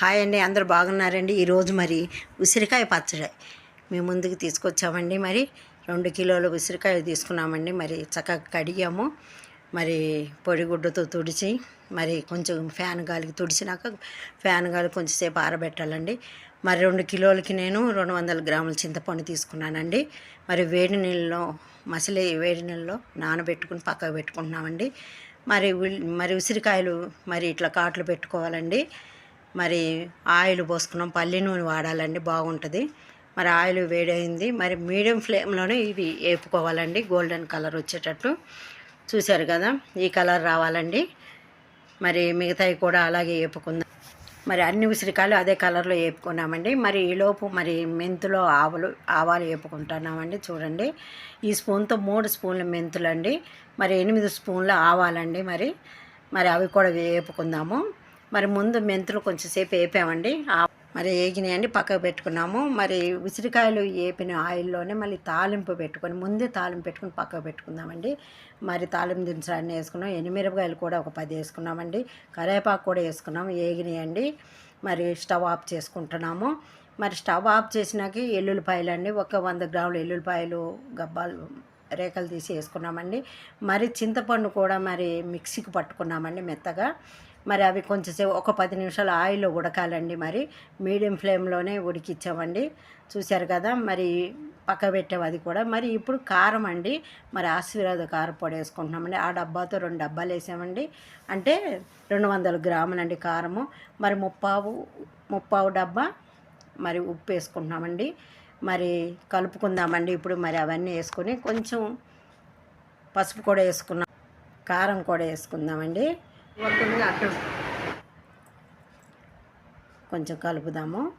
Hi అండి అందరూ బాగున్నారండి? ఈరోజు మరి ఉసిరికాయ పచ్చడి మేము ముందుకు తీసుకొచ్చామండి. మరి రెండు కిలోలు ఉసిరికాయ తీసుకున్నామండి. మరి చక్కగా కడిగాము. మరి పొడిగుడ్డతో తుడిచి మరి కొంచెం ఫ్యాన్ గాలికి తుడిచినాక ఫ్యాన్ గాలి కొంచెంసేపు ఆరబెట్టాలండి. మరి రెండు కిలోలకి నేను రెండు వందల గ్రాముల చింతపండు తీసుకున్నానండి. మరి వేడి నీళ్ళలో మసిలి వేడి నీళ్ళలో నానబెట్టుకుని పక్కకు పెట్టుకుంటున్నామండి. మరి మరి ఉసిరికాయలు మరి ఇట్లా కాట్లు పెట్టుకోవాలండి. మరి ఆయిల్ పోసుకున్నాం పల్లి నూనె వాడాలండి బాగుంటుంది. మరి ఆయిల్ వేడైంది మరి మీడియం ఫ్లేమ్లోనే ఇవి వేపుకోవాలండి గోల్డెన్ కలర్ వచ్చేటట్టు చూశారు కదా ఈ కలర్ రావాలండి. మరి మిగతావి కూడా అలాగే వేపుకుందాం మరి అన్ని ఉసిరికాయలు అదే కలర్లో వేపుకున్నామండి మరి ఈలోపు మరి మెంతులో ఆవులు ఆవాలు వేపుకుంటున్నామండి చూడండి. ఈ స్పూన్తో మూడు స్పూన్ల మెంతులండి మరి ఎనిమిది స్పూన్ల ఆవాలండి మరి. మరి అవి కూడా వేపుకుందాము మరి ముందు మెంతులు కొంచెంసేపు వేపామండి. మరి వేగినాయండి పక్కకు పెట్టుకున్నాము. మరి ఉసిరికాయలు వేపిన ఆయిల్లోనే మళ్ళీ తాలింపు పెట్టుకొని ముందే తాలింపు పెట్టుకుని పక్కకు పెట్టుకుందామండి. మరి తాలింపు దినుసులు వేసుకున్నాం. ఎనిమిరపకాయలు కూడా ఒక పది వేసుకున్నామండి. కరివేపాకు కూడా వేసుకున్నాం. వేగినాయండి. మరి స్టవ్ ఆఫ్ చేసుకుంటున్నాము. మరి స్టవ్ ఆఫ్ చేసినాక ఎల్లుల్లిపాయలు అండి ఒక వంద గ్రాముల ఎల్లుల్లిపాయలు గబ్బాలు రేఖలు తీసి వేసుకున్నామండి. మరి చింతపండు కూడా మరి మిక్సీకి పట్టుకున్నామండి మెత్తగా. మరి అవి కొంచెంసేపు ఒక పది నిమిషాలు ఆయిల్లో ఉడకాలండి మరి. మీడియం ఫ్లేమ్లోనే ఉడికిచ్చామండి. చూశారు కదా మరి పక్క పెట్టాము అది కూడా. మరి ఇప్పుడు కారం అండి మరి ఆశీర్వాద కారం పొడి వేసుకుంటున్నామండి. ఆ డబ్బాతో రెండు డబ్బాలు వేసామండి. అంటే రెండు వందల గ్రాములండి కారము. మరి ముప్పావు ముప్పావు డబ్బా మరి ఉప్పు వేసుకుంటున్నామండి. మరి కలుపుకుందామండి ఇప్పుడు మరి అవన్నీ వేసుకొని కొంచెం పసుపు కూడా వేసుకున్నాం కారం కూడా వేసుకుందామండి. కొంచెం కలుపుదాము.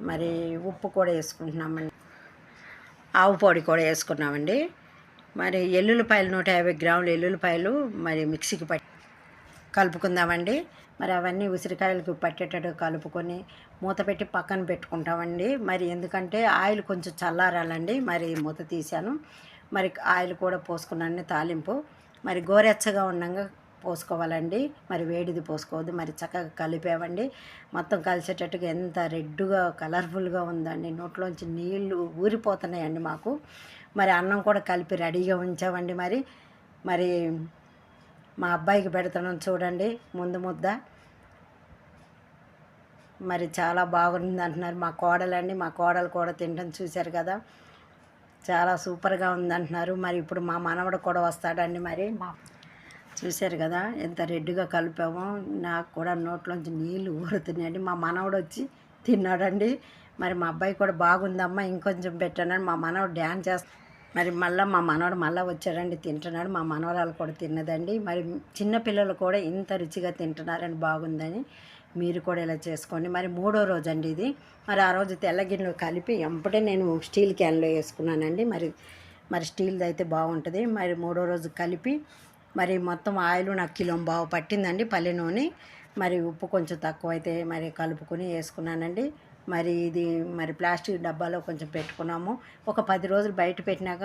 మరి ఉప్పు కూడా వేసుకుంటున్నామండి. ఆవు పొడి కూడా వేసుకున్నామండి. మరి ఎల్లుల్లిపాయలు నూట యాభై గ్రాములు ఎల్లుల్లిపాయలు మరి మిక్సీకి పట్టి కలుపుకుందామండి. మరి అవన్నీ ఉసిరికాయలకు పట్టేటట్టు కలుపుకొని మూత పెట్టి పక్కన పెట్టుకుంటామండి. మరి ఎందుకంటే ఆయిల్ కొంచెం చల్లారాలండి. మరి మూత తీశాను. మరి ఆయిల్ కూడా పోసుకున్నాను తాలింపు. మరి గోరెచ్చగా ఉండగా పోసుకోవాలండి. మరి వేడిది పోసుకోవద్దు. మరి చక్కగా కలిపేవండి. మొత్తం కలిసేటట్టుగా ఎంత రెడ్డుగా కలర్ఫుల్గా ఉందండి. నోట్లోంచి నీళ్ళు ఊరిపోతున్నాయండి మాకు. మరి అన్నం కూడా కలిపి రెడీగా ఉంచామండి మరి. మరి మా అబ్బాయికి పెడుతున్నాం చూడండి. ముందు ముద్ద. మరి చాలా బాగుంది అంటున్నారు మా కోడలండి. మా కోడలు కూడా తింటాం చూశారు కదా. చాలా సూపర్గా ఉంది అంటున్నారు మరి ఇప్పుడు మా మనవడు కూడా వస్తాడండి మరి. మా చూశారు కదా ఎంత రెడ్గా కలిపామో నాకు కూడా నోట్లోంచి నీళ్ళు ఊరుతున్నాయండి మా మనవడు వచ్చి తిన్నాడండి. మరి మా అబ్బాయి కూడా బాగుందమ్మా ఇంకొంచెం పెట్టానని మా మనవడు డ్యాన్స్ చేస్తా మరి మళ్ళీ మా మనవడు మళ్ళీ వచ్చాడండి తింటున్నాడు. మా మనవరాలు కూడా తిన్నదండి. మరి చిన్నపిల్లలు కూడా ఇంత రుచిగా తింటున్నారని బాగుందని మీరు కూడా ఇలా చేసుకోండి. మరి మూడో రోజు అండి ఇది. మరి ఆ రోజు తెల్లగిన్నెలు కలిపి ఎంపటే నేను స్టీల్ క్యాన్లో వేసుకున్నానండి. మరి మరి స్టీల్ది అయితే బాగుంటుంది. మరి మూడో రోజు కలిపి మరి మొత్తం ఆయిల్ నాకు కిలో బావు పట్టిందండి పల్లె నూనె. మరి ఉప్పు కొంచెం తక్కువ అయితే మరి కలుపుకొని వేసుకున్నానండి. మరి ఇది మరి ప్లాస్టిక్ డబ్బాలో కొంచెం పెట్టుకున్నాము. ఒక పది రోజులు బయట పెట్టినాక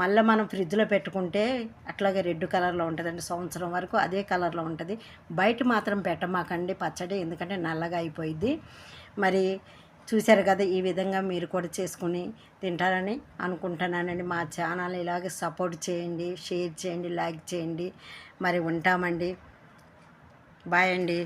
మళ్ళీ మనం ఫ్రిడ్జ్లో పెట్టుకుంటే అట్లాగే రెడ్ కలర్లో ఉంటుందండి సంవత్సరం వరకు అదే కలర్లో ఉంటుంది. బయట మాత్రం పెట్టమాకండి పచ్చడి ఎందుకంటే నల్లగా అయిపోయింది మరి చూశారు కదా ఈ విధంగా మీరు కూడా చేసుకుని తింటారని అనుకుంటున్నానండి. మా ఛానల్ ఇలాగే సపోర్ట్ చేయండి షేర్ చేయండి లైక్ చేయండి. మరి ఉంటామండి. బాయ్ అండి.